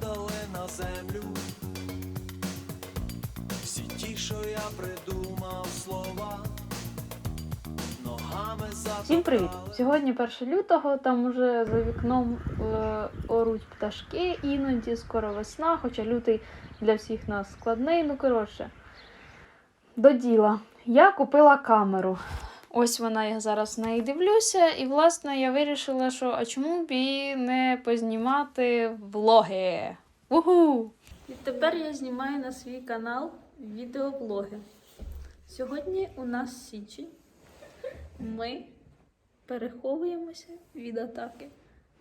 падали на землю. Всі ті, що я придумав слова, ногами Всім привіт! Сьогодні 1 лютого, там уже за вікном е, оруть пташки, іноді скоро весна, хоча лютий для всіх нас складний. Ну, коротше, до діла. Я купила камеру. Ось вона, я зараз на неї дивлюся, і власне я вирішила, що а чому б і не познімати влоги. Угу! І тепер я знімаю на свій канал відеоблоги. Сьогодні у нас січень. Ми переховуємося від атаки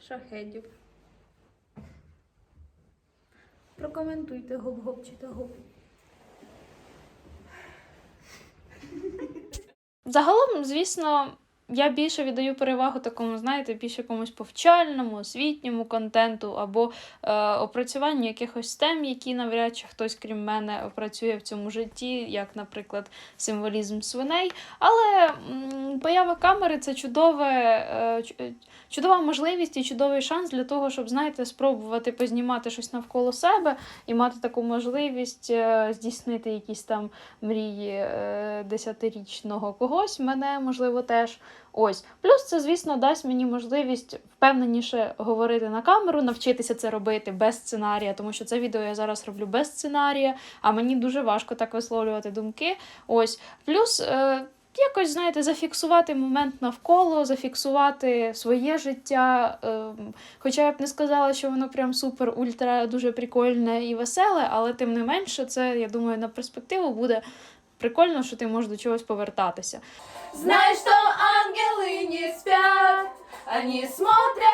шахедів. Прокоментуйте гоп-гоп чи та гоп. Загалом, звісно, я більше віддаю перевагу такому, знаєте, більш якомусь повчальному, освітньому контенту або е, опрацюванню якихось тем, які навряд чи хтось, крім мене, опрацює в цьому житті, як, наприклад, символізм свиней. Але м, поява камери це чудове, е, е, чудова можливість і чудовий шанс для того, щоб, знаєте, спробувати познімати щось навколо себе і мати таку можливість е, здійснити якісь там мрії е, десятирічного когось, мене можливо теж. Ось. Плюс це, звісно, дасть мені можливість впевненіше говорити на камеру, навчитися це робити без сценарія, тому що це відео я зараз роблю без сценарія, а мені дуже важко так висловлювати думки. Ось. Плюс. Е, Якось, знаєте, зафіксувати момент навколо, зафіксувати своє життя. Ем, хоча я б не сказала, що воно прям супер ультра дуже прикольне і веселе, але тим не менше, це, я думаю, на перспективу буде прикольно, що ти можеш до чогось повертатися. Знаєш, что ангели не спять, вони смотрят на тебя. От,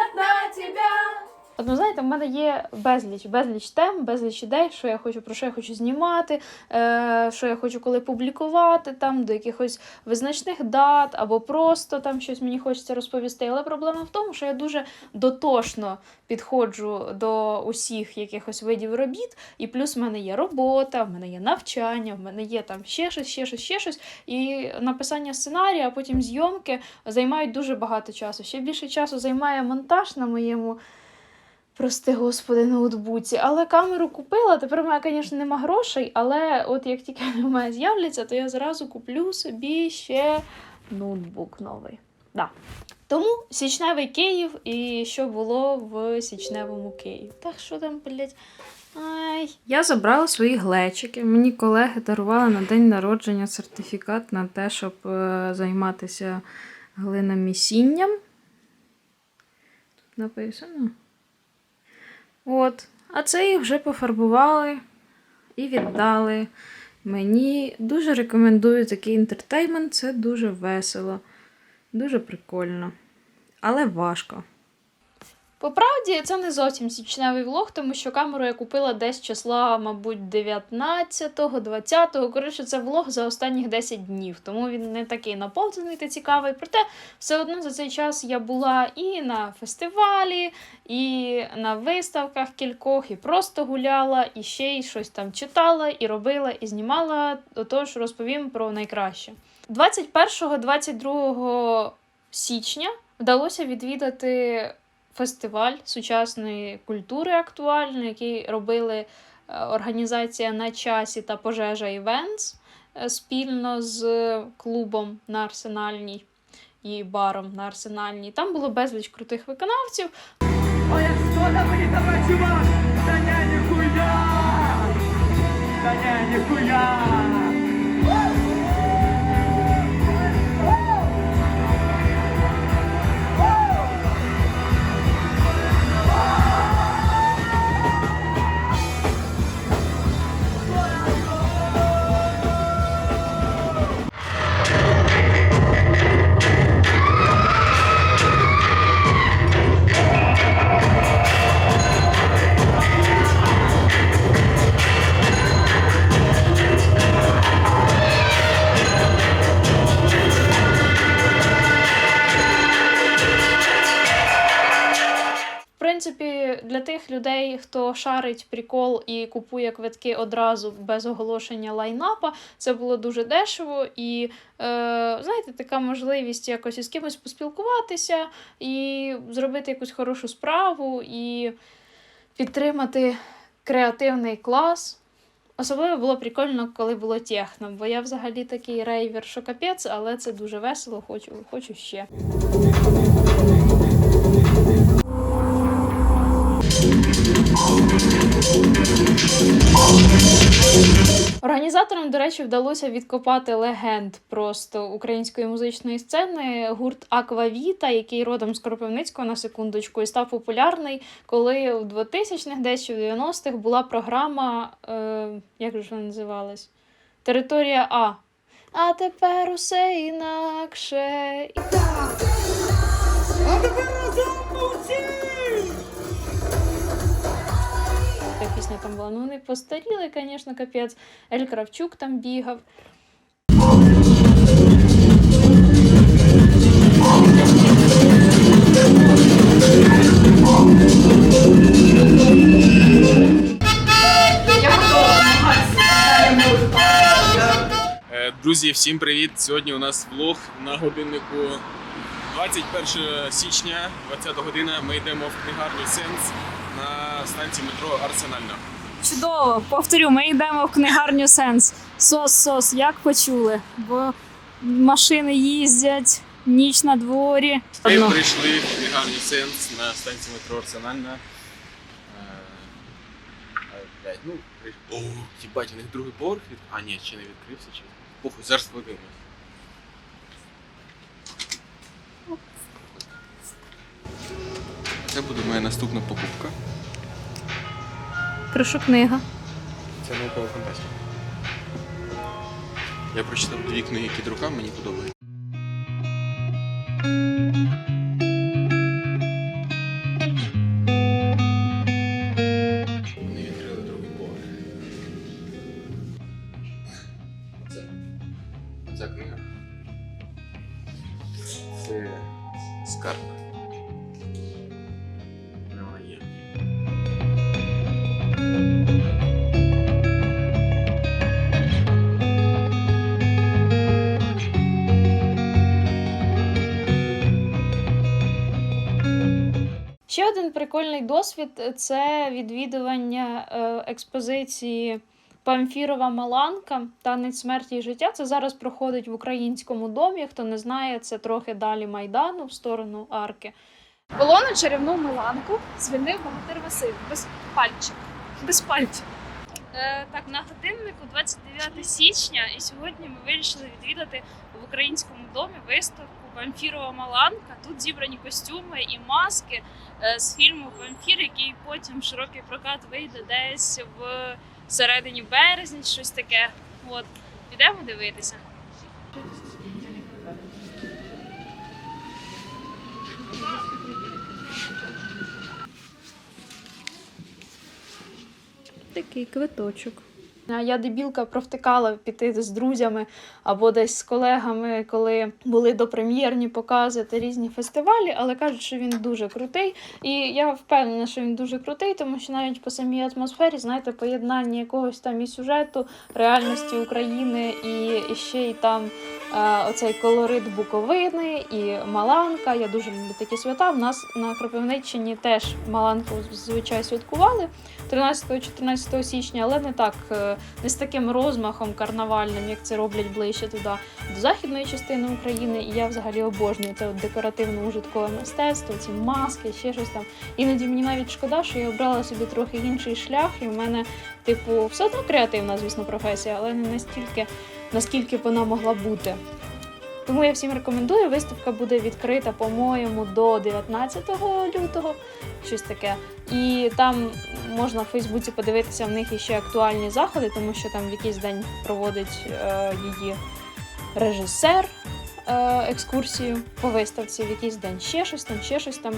ну, знаєте, в мене є безліч, безліч тем, безліч ідей, що я хочу, про що я хочу знімати, е, що я хочу коли публікувати, там, до якихось визначних дат, або просто там щось мені хочеться розповісти. Але проблема в тому, що я дуже дотошно підходжу до усіх якихось видів робіт, і плюс в мене є робота, в мене є навчання, в мене є там ще щось, ще щось, ще щось. І написання сценарія, а потім зйомки займають дуже багато часу. Ще більше часу займає монтаж на моєму. Прости, господи, ноутбуці. Але камеру купила. Тепер в мене, звісно, нема грошей, але от як тільки в мене з'являться, то я зразу куплю собі ще ноутбук новий. Да. Тому січневий Київ і що було в січневому Києві. Так що там, блядь. Ай. Я забрала свої глечики. Мені колеги дарували на день народження сертифікат на те, щоб е, займатися глиномісінням. Тут написано. От. А це їх вже пофарбували і віддали. Мені дуже рекомендую такий інтертеймент, це дуже весело, дуже прикольно, але важко. По правді, це не зовсім січневий влог, тому що камеру я купила десь числа, мабуть, 19-го, 20-го. Коротше, це влог за останніх 10 днів, тому він не такий наповнений та цікавий. Проте все одно за цей час я була і на фестивалі, і на виставках кількох, і просто гуляла, і ще й щось там читала, і робила, і знімала. Отож, розповім про найкраще. 21-22 січня вдалося відвідати фестиваль сучасної культури актуальної, який робили е, організація на часі та пожежа Івентс е, спільно з клубом на Арсенальній і баром на Арсенальній. Там було безліч крутих виконавців. Что там будет давай, чувак? Да хто шарить прикол і купує квитки одразу без оголошення лайнапа, це було дуже дешево і, е, знаєте, така можливість якось із кимось поспілкуватися і зробити якусь хорошу справу. І підтримати креативний клас. Особливо було прикольно, коли було техно, бо я взагалі такий рейвер, що капець, але це дуже весело, хочу, хочу ще. Організаторам, до речі, вдалося відкопати легенд просто української музичної сцени. Гурт Аквавіта, який родом з Кропивницького на секундочку, і став популярний, коли в 2000-х, десь в 90-х була програма, е, як же вона називалась? Територія А. А тепер усе інакше. І Така пісня там була. Ну, вони постаріли, звісно, капець. Ель Кравчук там бігав. Е, Друзі, всім привіт! Сьогодні у нас влог на годиннику 21 січня, 20 година. Ми йдемо в книгарню Сенс станції метро Арсенальна. Чудово, повторю, ми йдемо в книгарню Сенс. Сос, сос, як почули? Бо машини їздять, ніч на дворі. Ми Одно. прийшли в книгарню Сенс на станції метро Арсенальна. Е, е, блядь, ну, прийш- О, їбать, у них другий поверх від... А, ні, ще не відкрився, чи. Похуй, зараз подивимось. Це буде моя наступна покупка. Прошу книга. Це наукова фантастика. Я прочитав дві книги, які руками мені подобаються. Ще один прикольний досвід це відвідування е, експозиції Памфірова Маланка Танець смерті і життя. Це зараз проходить в українському домі. Хто не знає, це трохи далі Майдану в сторону арки. Полону чарівну Миланку звільнив богатир Василь без пальчик. Без пальчик. Е, так, на годиннику 29 січня, і сьогодні ми вирішили відвідати в українському домі виставку Памфірова Маланка. Тут зібрані костюми і маски е, з фільму Памфір, який потім широкий прокат вийде десь в середині березня, щось таке. От, підемо дивитися. Такий квиточок. Я дебілка провтикала піти з друзями або десь з колегами, коли були допрем'єрні покази та різні фестивалі, але кажуть, що він дуже крутий. І я впевнена, що він дуже крутий, тому що навіть по самій атмосфері, знаєте, поєднання якогось там і сюжету, реальності України, і, і ще й там оцей колорит Буковини і Маланка. Я дуже люблю такі свята. В нас на Кропивниччині теж Маланку зазвичай святкували 13-14 січня, але не так, е, не з таким розмахом карнавальним, як це роблять ближче туди до західної частини України. І я взагалі обожнюю це от декоративно-ужиткове мистецтво, ці маски, ще щось там. Іноді мені навіть шкода, що я обрала собі трохи інший шлях, і в мене, типу, все одно креативна, звісно, професія, але не настільки, наскільки вона могла бути. Тому я всім рекомендую. Виставка буде відкрита, по-моєму, до 19 лютого, щось таке. І там можна в Фейсбуці подивитися в них іще актуальні заходи, тому що там в якийсь день проводить е, її режисер е, екскурсію по виставці, в якийсь день ще щось там, ще щось там.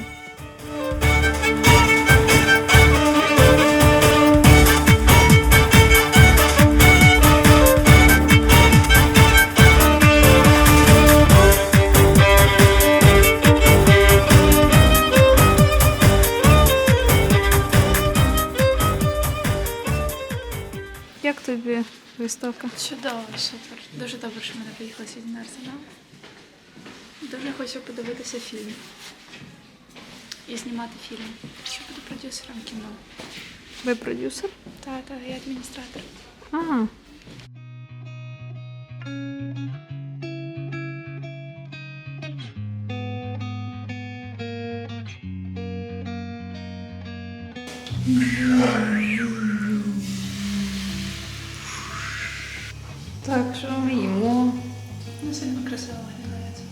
виставка? Чудово, супер. Дуже добре, що ми не поїхали сьогодні на арсенал. Дуже хочу подивитися фільм. і знімати фільм. Ще буду продюсером кіно. Ви продюсер? Так, так, я адміністратор. Ага. Так, Ми їмо? Не сильно красиво виглядає це.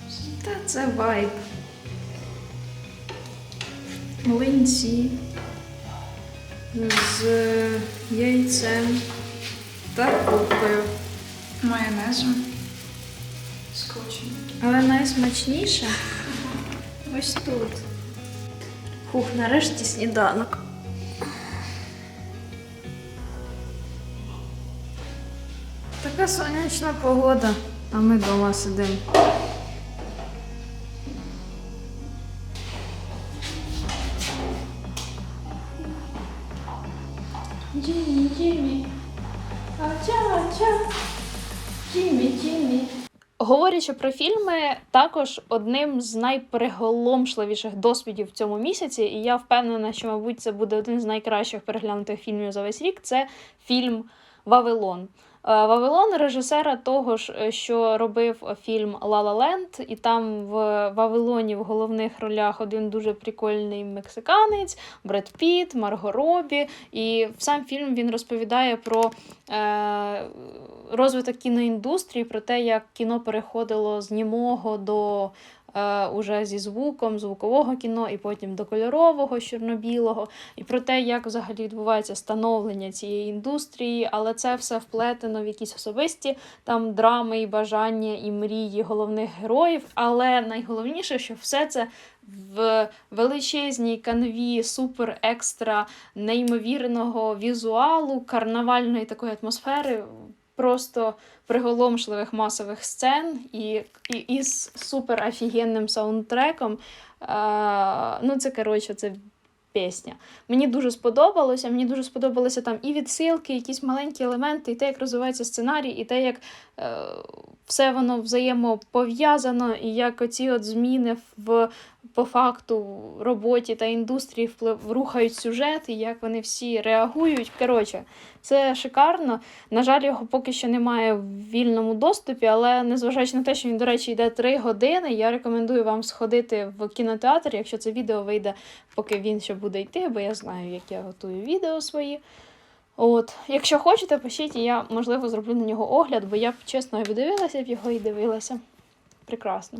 Та це вайб. Млинці з яйцем та куркою. Майонезом. Скотчем. Але найсмачніше ось тут. Фух, нарешті сніданок. Така сонячна погода, а ми вдома сидимо. Джиммі, Джиммі. Ача, ача. Джиммі, Джиммі. Говорячи про фільми, також одним з найприголомшливіших досвідів в цьому місяці, і я впевнена, що, мабуть, це буде один з найкращих переглянутих фільмів за весь рік. Це фільм Вавилон. Е, Вавилон режисера того ж, е, що робив фільм Ла Ленд, і там в Вавилоні в головних ролях один дуже прикольний мексиканець, Бред Піт, Марго Робі. І в сам фільм він розповідає про е, розвиток кіноіндустрії, про те, як кіно переходило з німого до уже зі звуком, звукового кіно, і потім до кольорового, чорно-білого, і про те, як взагалі відбувається становлення цієї індустрії, але це все вплетено в якісь особисті там драми і бажання і мрії головних героїв. Але найголовніше, що все це в величезній канві супер екстра неймовірного візуалу, карнавальної такої атмосфери, просто приголомшливих масових сцен і, і, і з супер офігенним саундтреком. А, ну, це коротше, це пісня. Мені дуже сподобалося. Мені дуже сподобалися там і відсилки, і якісь маленькі елементи, і те, як розвивається сценарій, і те, як е, все воно взаємопов'язано, і як оці от зміни в по факту роботі та індустрії вплив рухають сюжет, і як вони всі реагують. Коротше, це шикарно. На жаль, його поки що немає в вільному доступі, але незважаючи на те, що він, до речі, йде 3 години, я рекомендую вам сходити в кінотеатр, якщо це відео вийде, поки він ще буде йти, бо я знаю, як я готую відео свої. От, якщо хочете, пишіть, я, можливо, зроблю на нього огляд, бо я б чесно дивилася б його і дивилася. Прекрасно.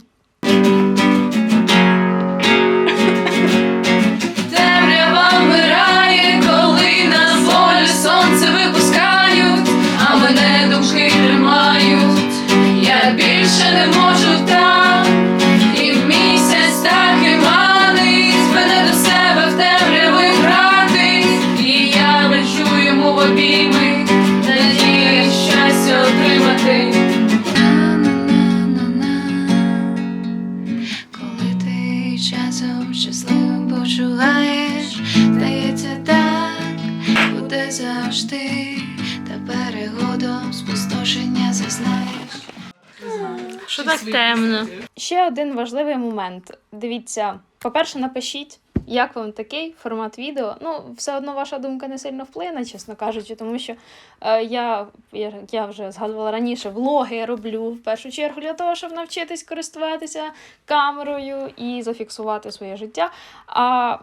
Завжди, та перегодом спустошення зазнаєш. Що так темно? Ще один важливий момент. Дивіться, по-перше, напишіть, як вам такий формат відео. Ну, все одно ваша думка не сильно вплине, чесно кажучи, тому що е, я, я, я вже згадувала раніше, влоги роблю в першу чергу для того, щоб навчитись користуватися камерою і зафіксувати своє життя. А,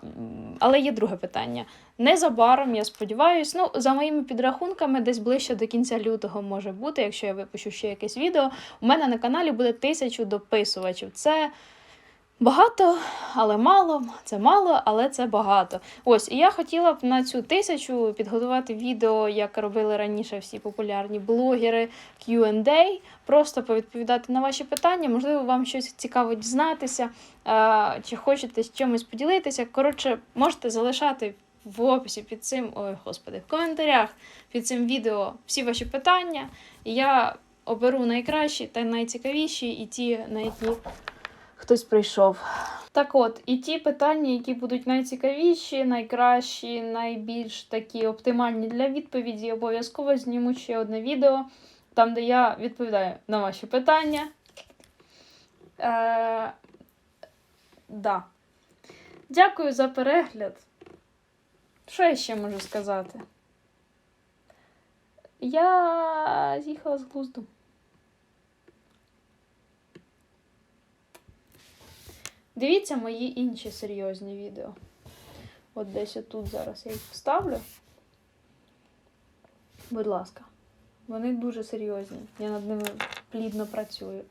але є друге питання. Незабаром, я сподіваюся, ну, за моїми підрахунками, десь ближче до кінця лютого може бути, якщо я випущу ще якесь відео. У мене на каналі буде тисячу дописувачів. Це багато, але мало. Це мало, але це багато. Ось, і я хотіла б на цю тисячу підготувати відео, як робили раніше всі популярні блогери Q&A, просто повідповідати на ваші питання. Можливо, вам щось цікаво дізнатися, е, чи хочете з чимось поділитися. Коротше, можете залишати в описі під цим, ой, господи, в коментарях під цим відео всі ваші питання. І я оберу найкращі та найцікавіші, і ті, на які хтось прийшов. Так от, і ті питання, які будуть найцікавіші, найкращі, найбільш такі оптимальні для відповіді, обов'язково зніму ще одне відео, там, де я відповідаю на ваші питання. Е, да. Дякую за перегляд. Що я ще можу сказати? Я з'їхала з глузду. Дивіться мої інші серйозні відео. От десь отут зараз я їх вставлю. Будь ласка. Вони дуже серйозні. Я над ними плідно працюю.